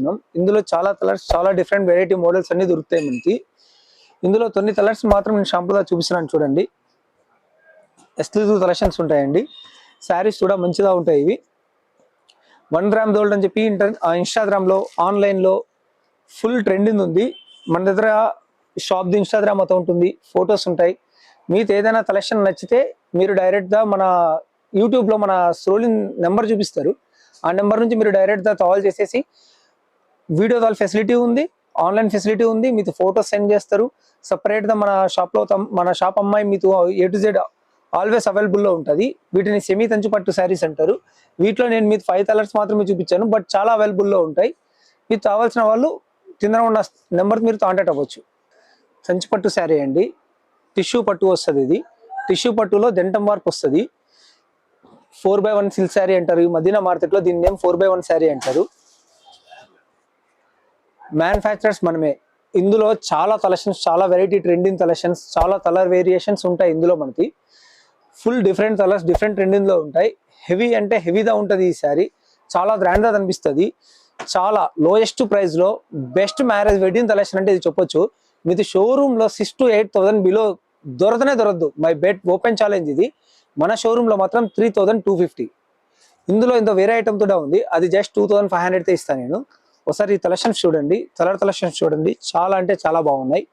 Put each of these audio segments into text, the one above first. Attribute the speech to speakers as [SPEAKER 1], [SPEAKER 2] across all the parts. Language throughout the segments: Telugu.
[SPEAKER 1] చూస్తున్నాం. ఇందులో చాలా కలర్స్ చాలా డిఫరెంట్ వెరైటీ మోడల్స్ అన్ని దొరుకుతాయి మనకి. ఇందులో కొన్ని కలర్స్ మాత్రం నేను షాంపుగా చూపిస్తున్నాను చూడండి. ఎక్స్క్లూజివ్ కలెక్షన్స్ ఉంటాయండి. శారీస్ కూడా మంచిగా ఉంటాయి ఇవి. వన్ గ్రామ్ గోల్డ్ అని చెప్పి ఇంటర్ ఇన్స్టాగ్రామ్లో ఆన్లైన్లో ఫుల్ ట్రెండింగ్ ఉంది. మన దగ్గర షాప్ది ఇన్స్టాగ్రామ్ అకౌంట్ ఉంది ఫొటోస్ ఉంటాయి. మీకు ఏదైనా కలెక్షన్ నచ్చితే మీరు డైరెక్ట్గా మన యూట్యూబ్లో మన స్క్రోలింగ్ నెంబర్ చూపిస్తారు. ఆ నెంబర్ నుంచి మీరు డైరెక్ట్గా కాల్ చేసేసి వీడియో కాల్ ఫెసిలిటీ ఉంది ఆన్లైన్ ఫెసిలిటీ ఉంది మీకు ఫోటోస్ సెండ్ చేస్తారు. సపరేట్గా మన షాప్లో మన షాప్ అమ్మాయి మీకు ఏ టు జెడ్ ఆల్వేస్ అవైలబుల్లో ఉంటుంది. వీటిని సెమీ తంచు పట్టు శారీస్ అంటారు. వీటిలో నేను మీకు ఫైవ్ కలర్స్ మాత్రమే చూపించాను బట్ చాలా అవైలబుల్లో ఉంటాయి. మీకు కావాల్సిన వాళ్ళు కింద ఉన్న నెంబర్ మీరు కాంటాక్ట్ అవ్వచ్చు. సంచి పట్టు శారీ అండి. టిష్యూ పట్టు వస్తుంది ఇది. టిష్యూ పట్టులో దెంటం వార్ప్ వస్తుంది. Four by one silk saree అంటారు. ఈ మదీనా మార్కెట్లో దీని name four by one saree అంటారు. మ్యానుఫ్యాక్చరర్స్ మనమే. ఇందులో చాలా కలెక్షన్స్ చాలా వెరైటీ ట్రెండింగ్ కలెక్షన్స్ చాలా కలర్ వేరియేషన్స్ ఉంటాయి ఇందులో మనకి. ఫుల్ డిఫరెంట్ కలర్స్ డిఫరెంట్ ట్రెండింగ్లో ఉంటాయి. హెవీ అంటే హెవీగా ఉంటుంది ఈ శారీ చాలా గ్రాండ్గా కనిపిస్తుంది. చాలా లోయెస్ట్ ప్రైస్లో బెస్ట్ మ్యారేజ్ వెడ్డింగ్ కలెక్షన్ అంటే ఇది చెప్పొచ్చు. మీది షోరూంలో six to eight thousand below దొరకనే దొరకదు. మై బెట్ ఓపెన్ ఛాలెంజ్ ఇది. మన షోరూమ్లో మాత్రం త్రీ థౌసండ్ టూ ఫిఫ్టీ ఇందులో ఇంత వేరే ఐటమ్ కూడా ఉంది. అది జస్ట్ టూ థౌసండ్ ఫైవ్ హండ్రెడ్తో ఇస్తాను నేను. ఒకసారి ఈ కలెక్షన్స్ చూడండి. కలర్ కలెక్షన్స్ చూడండి. చాలా అంటే చాలా బాగున్నాయి.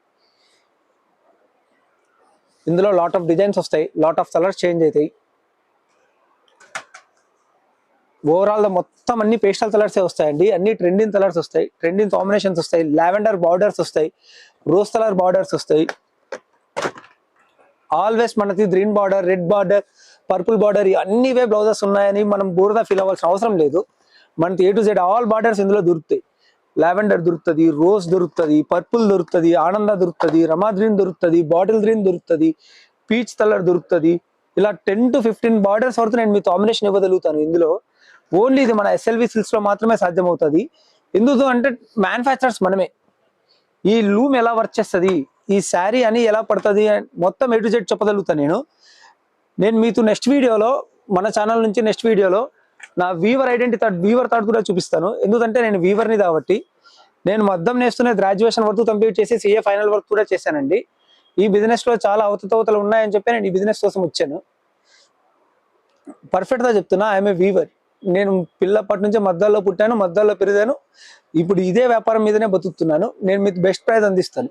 [SPEAKER 1] ఇందులో లాట్ ఆఫ్ డిజైన్స్ వస్తాయి. లాట్ ఆఫ్ కలర్స్ చేంజ్ అవుతాయి. ఓవరాల్ మొత్తం అన్ని పేస్టల్ కలర్సే వస్తాయండి. అన్ని ట్రెండింగ్ కలర్స్ వస్తాయి. ట్రెండింగ్ కాంబినేషన్స్ వస్తాయి. లావెండర్ బార్డర్స్ వస్తాయి. రోజ్ కలర్ బార్డర్స్ వస్తాయి. ఆల్వేస్ మనకి green border red border purple border అన్నివే blouses ఉన్నాయని మనం బోర్దా ఫీల్ అవ్వాల్సిన అవసరం లేదు. మనకి A to Z all borders ఇందులో దొరుకుతాయి. లావెండర్ దొరుకుతుంది రోజ్ దొరుకుతుంది పర్పుల్ దొరుకుతుంది ఆనంద దొరుకుతుంది రమా గ్రీన్ దొరుకుతుంది బాటిల్ గ్రీన్ దొరుకుతుంది పీచ్ కలర్ దొరుకుతుంది. ఇలా టెన్ టు ఫిఫ్టీన్ బార్డర్స్ వరకు నేను మీ కాంబినేషన్ ఇవ్వగలుగుతాను. ఇందులో ఓన్లీ ఇది మన ఎస్ఎల్వి సిల్క్స్లో మాత్రమే సాధ్యమవుతుంది. ఎందుకు అంటే మ్యానుఫ్యాక్చరర్స్ మనమే. ఈ లూమ్ ఎలా వర్క్ చేస్తుంది ఈ శారీ అని ఎలా పడుతుంది మొత్తం ఏ టు జెడ్ చెప్పగలుగుతాను నేను. నేను మీతో నెక్స్ట్ వీడియోలో మన ఛానల్ నుంచి నెక్స్ట్ వీడియోలో నా weaver identity third weaver third కూడా చూపిస్తాను. ఎందుకంటే నేను వీవర్ని కాబట్టి నేను మద్దం నేస్తున్న గ్రాడ్యుయేషన్ వరకు కంప్లీట్ చేసి సీఏ ఫైనల్ వర్క్ కూడా చేశానండి. ఈ బిజినెస్లో చాలా అవతతవతలు ఉన్నాయని చెప్పి నేను ఈ బిజినెస్ కోసం వచ్చాను. పర్ఫెక్ట్గా చెప్తున్నా ఐఎమ్ ఏ వీవర్ నేను పిల్లప్పటి నుంచే మద్దాల్లో పుట్టాను మద్దాల్లో పెరిగాను. ఇప్పుడు ఇదే వ్యాపారం మీదనే బతుకుతున్నాను. నేను మీకు బెస్ట్ ప్రైజ్ అందిస్తాను.